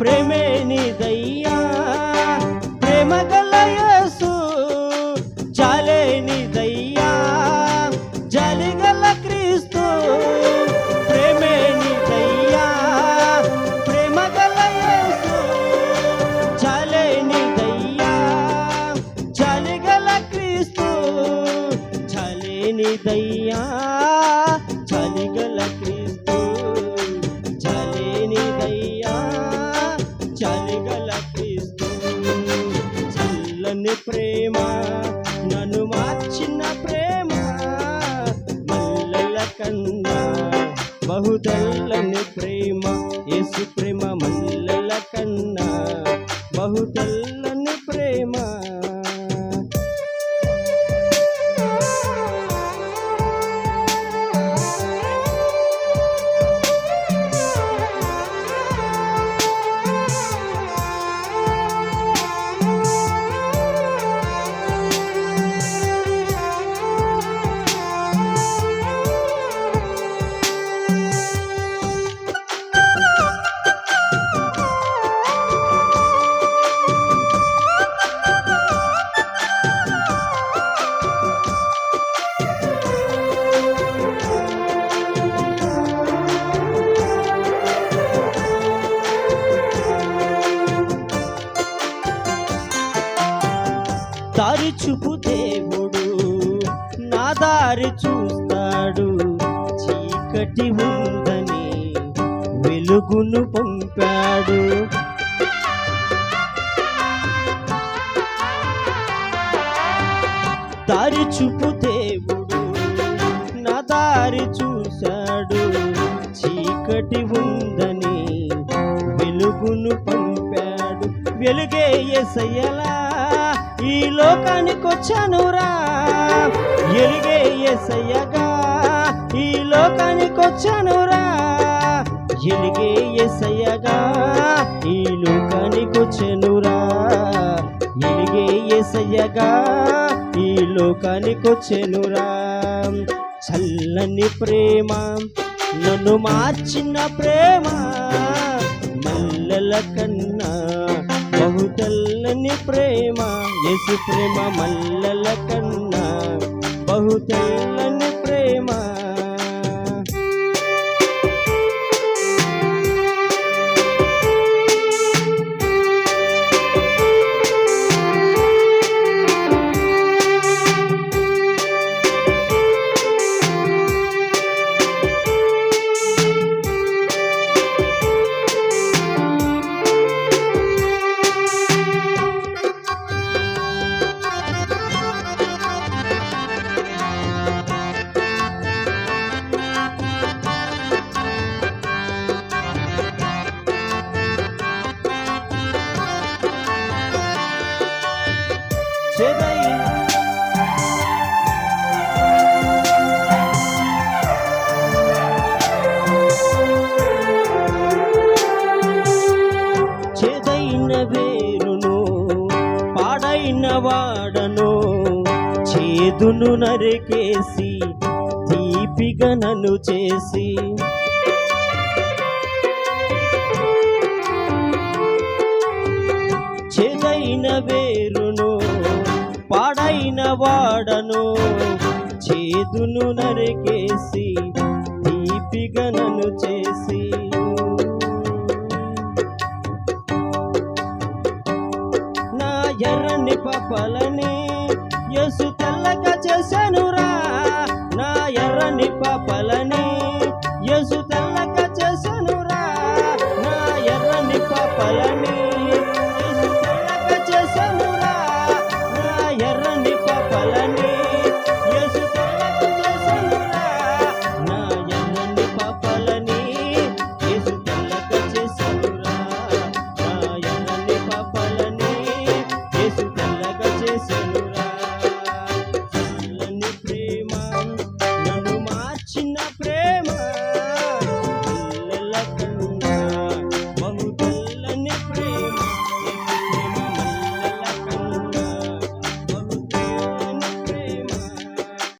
ప్రేమే నీదయ్యా ప్రేమ గల యేసు జాలే నీదయ్యా జాలి గల నన్ను మార్చిన ప్రేమ మల్లెల కన్నా బహుదల్లని ప్రేమ యేసు ప్రేమ మల్లెల కన్నా. దారి చూపు దేవుడు నా దారి చూస్తాడు. చీకటి ఉందని వెలుగును పంపాడు. దారి చూపు దేవుడు నా దారి చూశాడు. చీకటి ఉందని వెలుగును పంపాడు. వెలుగే ఎసయ్యలా లోకానికి వచ్చానురా. ఎలుగే ఎసయ్యగా ఈ లోకానికి వచ్చానురా. ఎలుగే ఎసయ్యగా ఈ లోకానికి వచ్చానురా. ఎలుగే ఎసయ్యగా ఈ లోకానికి చల్లని ప్రేమ నన్ను మార్చిన ప్రేమ మల్లెల కన్నా బహుతల్లని ప్రేమ. యేసు ప్రేమ మల్లల కన్నా బహుచల్లని ప్రేమ. పాడైన వేరును పాడైన వాడను చేదును నరికేసి తీపిగా నన్ను చేసి. చెదైన వేరును పాడైన వాడను చేదును నరికేసి తీపిగా నన్ను చేసి. నా ఎర్రని పప్పలని యేసు తెల్లగా చేశాడు